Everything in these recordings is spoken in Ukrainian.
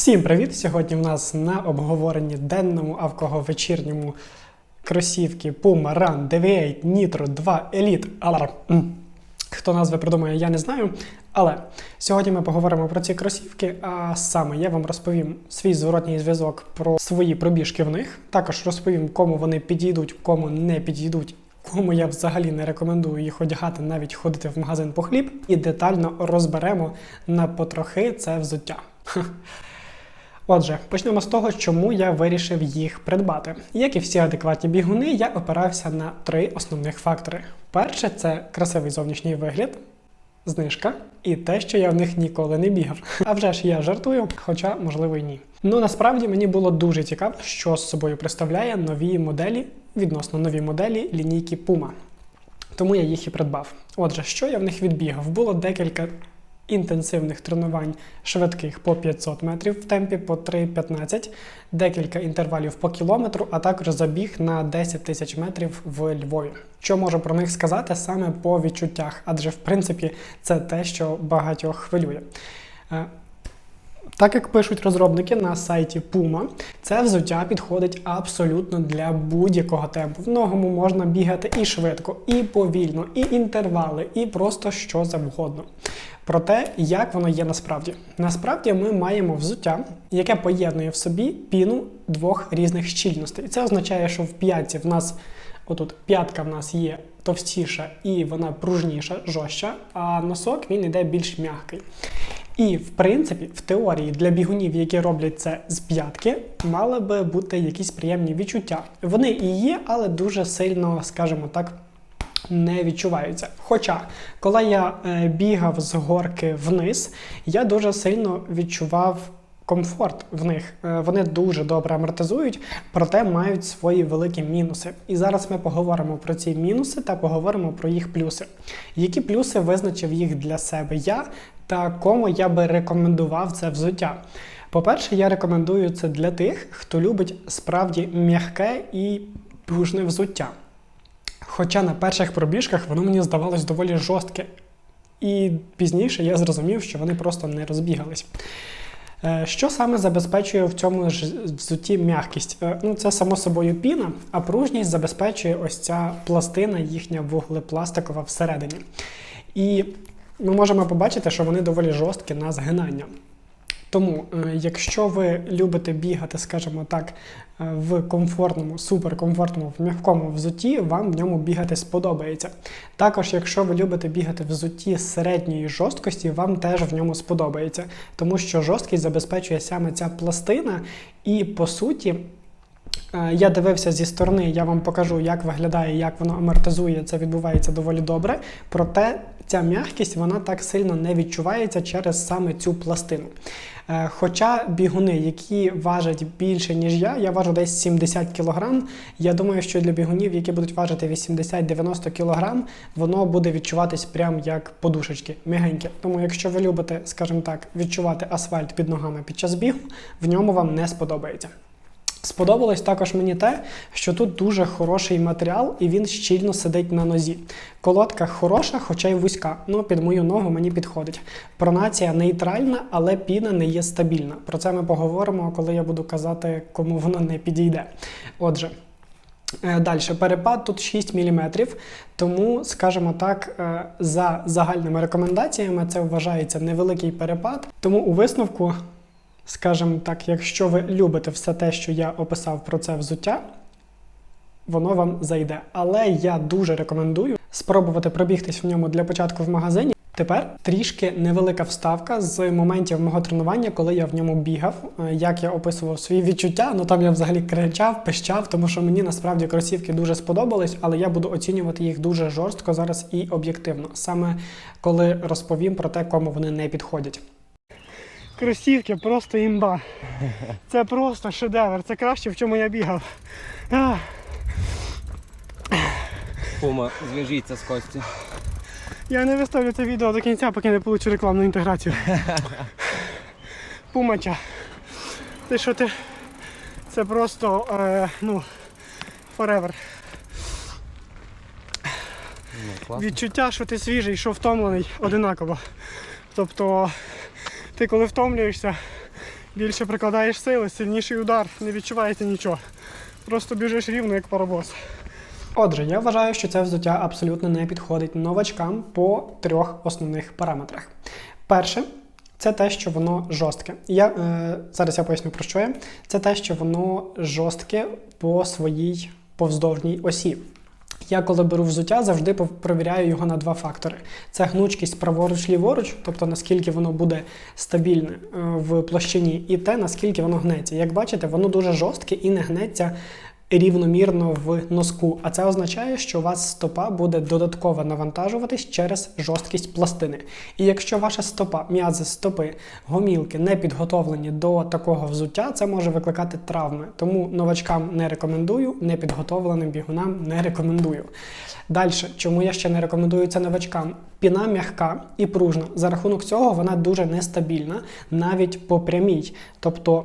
Всім привіт! Сьогодні в нас на обговоренні денному авкого-вечірньому кросівки Puma Run 98 Nitro 2 Elite. Але хто назви придумає, я не знаю. Але сьогодні ми поговоримо про ці кросівки, а саме я вам розповім свій зворотній зв'язок про свої пробіжки в них. Також розповім, кому вони підійдуть, кому не підійдуть. Кому я взагалі не рекомендую їх одягати, навіть ходити в магазин по хліб, і детально розберемо на потрохи це взуття. Отже, почнемо з того, чому я вирішив їх придбати. Як і всі адекватні бігуни, я опирався на три основних фактори. Перше це красивий зовнішній вигляд, знижка і те, що я в них ніколи не бігав. А вже ж я жартую, хоча можливо і ні. Ну насправді мені було дуже цікаво, що з собою представляє нові моделі, відносно нові моделі лінійки Puma. Тому я їх і придбав. Отже, що я в них відбігав? Було декілька інтенсивних тренувань швидких по 500 метрів в темпі по 3,15, декілька інтервалів по кілометру, а також забіг на 10 тисяч метрів в Львові. Що можу про них сказати саме по відчуттях, адже в принципі це те, що багатьох хвилює. Е, так як пишуть розробники на сайті Puma, це взуття підходить абсолютно для будь-якого темпу. В ногому можна бігати і швидко, і повільно, і інтервали, і просто що завгодно. Про те, як воно є насправді. Насправді ми маємо взуття, яке поєднує в собі піну двох різних щільностей. Це означає, що в п'ятці в нас отут п'ятка в нас є товстіша і вона пружніша, жорстча, а носок він йде більш м'який. І в принципі, в теорії для бігунів, які роблять це з п'ятки, мали би бути якісь приємні відчуття. Вони і є, але дуже сильно, скажімо так, не відчуваються. Хоча, коли я е, бігав з горки вниз, я дуже сильно відчував. Комфорт в них Е, вони дуже добре амортизують, проте мають свої великі мінуси. І зараз ми поговоримо про ці мінуси та поговоримо про їх плюси. Які плюси визначив їх для себе я та кому я би рекомендував це взуття? По-перше, я рекомендую це для тих, хто любить справді м'яке і пружне взуття. Хоча на перших пробіжках воно мені здавалось доволі жорстке. І пізніше я зрозумів, що вони просто не розбігались. Е, Що саме забезпечує в цьому взутті м'якість? Е, Ну, це само собою піна, а пружність забезпечує ось ця пластина, їхня вуглепластикова всередині. І ми можемо побачити, що вони доволі жорсткі на згинання. Тому, е, якщо ви любите бігати, скажімо так, е, в комфортному, суперкомфортному, в м'якому взутті, вам в ньому бігати сподобається. Також, якщо ви любите бігати в взутті середньої жорсткості, вам теж в ньому сподобається, тому що жорсткість забезпечує саме ця пластина, і по суті. Е, Я дивився зі сторони, я вам покажу, як виглядає, як воно амортизує. Це відбувається доволі добре. Проте ця м'якість вона так сильно не відчувається через саме цю пластину. Е, Хоча бігуни, які важать більше, ніж я, я важу десь 70 кг. Я думаю, що для бігунів, які будуть важити 80-90 кг, воно буде відчуватись прям як подушечки, м'ягеньке. Тому, якщо ви любите, скажімо так, відчувати асфальт під ногами під час бігу, в ньому вам не сподобається. Сподобалось також мені те, що тут дуже хороший матеріал і він щільно сидить на нозі. Колодка хороша, хоча й вузька. Ну, під мою ногу мені підходить. Пронація нейтральна, але піна не є стабільна. Про це ми поговоримо, коли я буду казати, кому вона не підійде. Отже. Далі, перепад тут 6 мм, тому, скажімо так, е, за загальними рекомендаціями це вважається невеликий перепад. Тому у висновку скажімо так, якщо ви любите все те, що я описав про це взуття, воно вам зайде. Але я дуже рекомендую спробувати пробігтись в ньому для початку в магазині. Тепер трішки невелика вставка з моментів мого тренування, коли я в ньому бігав, Е, як я описував свої відчуття. Ну там я взагалі кричав, пищав, тому що мені насправді кросівки дуже сподобались, але я буду оцінювати їх дуже жорстко зараз і об'єктивно, саме коли розповім про те, кому вони не підходять. Кросівки просто імба. Це просто шедевр. Це краще, в чому я бігав. Ах. Кума, зв'яжіться з Костю. Я не виставлю це відео до кінця, поки не получу рекламну інтеграцію. Пумача. Ти що ти? Це просто, е, ну, forever. Ну. Відчуття, що ти свіжий, що втомлений, одинаково. Тобто, ти коли втомлюєшся більше прикладаєш сили, сильніший удар, не відчуваєте нічого. Просто біжиш рівно, як паровоз. Отже, я вважаю, що це взуття абсолютно не підходить новачкам по трьох основних параметрах. Перше, це те, що воно жорстке. Я е, зараз я поясню про що я. Це те, що воно жорстке по своїй повздовжній осі. Я коли беру взуття, завжди перевіряю його на два фактори: це гнучкість праворуч-ліворуч, тобто наскільки воно буде стабільне е, в площині, і те, наскільки воно гнеться. Як бачите, воно дуже жорстке і не гнеться рівномірно в носку. А це означає, що у вас стопа буде додатково навантажуватись через жорсткість пластини. І якщо ваша стопа, м'язи стопи, гомілки не підготовлені до такого взуття, це може викликати травми. Тому новачкам не рекомендую, непідготовленим бігунам не рекомендую. Далі, чому я ще не рекомендую це новачкам? Піна м'яка і пружна. За рахунок цього вона дуже нестабільна, навіть по прямій. Тобто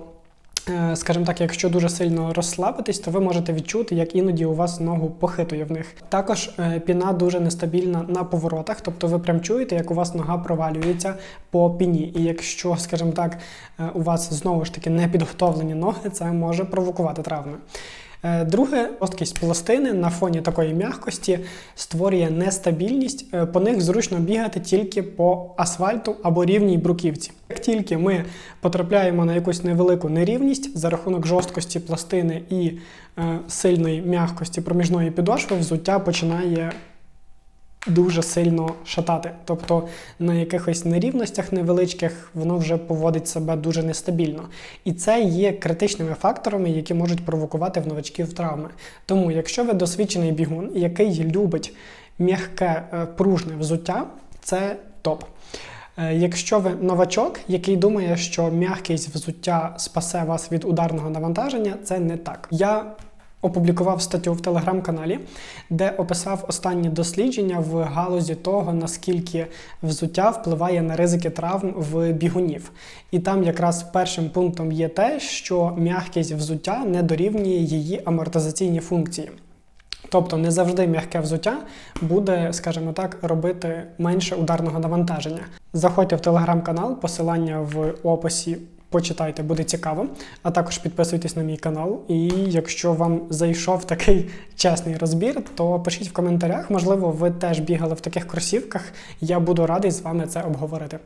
Скажімо так, якщо дуже сильно розслабитись, то ви можете відчути, як іноді у вас ногу похитує в них. Також е, піна дуже нестабільна на поворотах, тобто ви прям чуєте, як у вас нога провалюється по піні. І якщо, скажімо так, е, у вас знову ж таки не підготовлені ноги, це може провокувати травми. Е, Друге, жорсткість пластини на фоні такої м'якості створює нестабільність. Е, По них зручно бігати тільки по асфальту або рівній бруківці. Як тільки ми потрапляємо на якусь невелику нерівність за рахунок жорсткості пластини і е, сильної м'якості проміжної підошви, взуття починає дуже сильно шатати. Тобто на якихось нерівностях невеличких воно вже поводить себе дуже нестабільно. І це є критичними факторами, які можуть провокувати в новачків травми. Тому, якщо ви досвідчений бігун, який любить м'яке е, пружне взуття, це топ. Е, Якщо ви новачок, який думає, що м'якість взуття спасе вас від ударного навантаження, це не так. Я опублікував статтю в телеграм-каналі, де описав останні дослідження в галузі того, наскільки взуття впливає на ризики травм в бігунів. І там якраз першим пунктом є те, що м'якість взуття не дорівнює її амортизаційні функції. Тобто не завжди м'яке взуття буде, скажімо так, робити менше ударного навантаження. Заходьте в телеграм-канал, посилання в описі. Почитайте, буде цікаво. А також підписуйтесь на мій канал. І якщо вам зайшов такий чесний розбір, то пишіть в коментарях. Можливо, ви теж бігали в таких кросівках. Я буду радий з вами це обговорити.